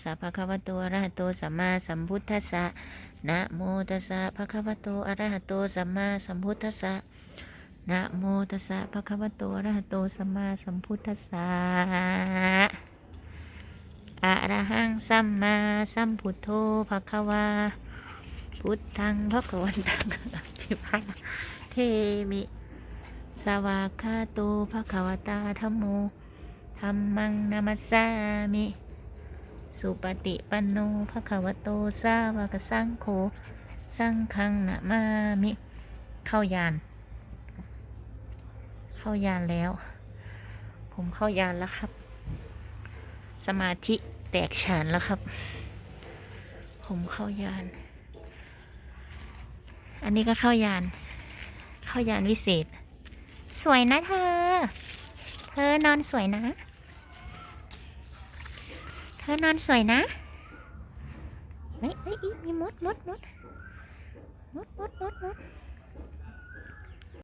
สัพพะคะวะโตอะระหะโตสัมมาสัมพุทธัสสะนะโมตัสสะภะคะวะโตอะระหะโตสัมมาสัมพุทธัสสะนะโมตัสสะภะคะวะโตอะระหะโตสัมมาสัมพุทธัสสะอะระหังสัมมาสัมพุทโธภะคะวาพุทธังภะคะวันตังอภิวาเทมิสวากาโตภะคะวตาธัมโมธัมมังนามัสสามิ สุปฏิปันโนภะควโตสาวกสังโฆสังฆังนะมามิ เข้ายาน เข้ายานแล้ว ผมเข้ายานแล้วครับ สมาธิแตกฉานแล้วครับ ผมเข้ายาน อันนี้ก็เข้ายาน เข้ายานวิเศษ สวยนะเธอ เธอนอนสวยนะ เธอนอนสวยนะเฮ้ยเฮ้ยมีมดมดมดมดมดมดมด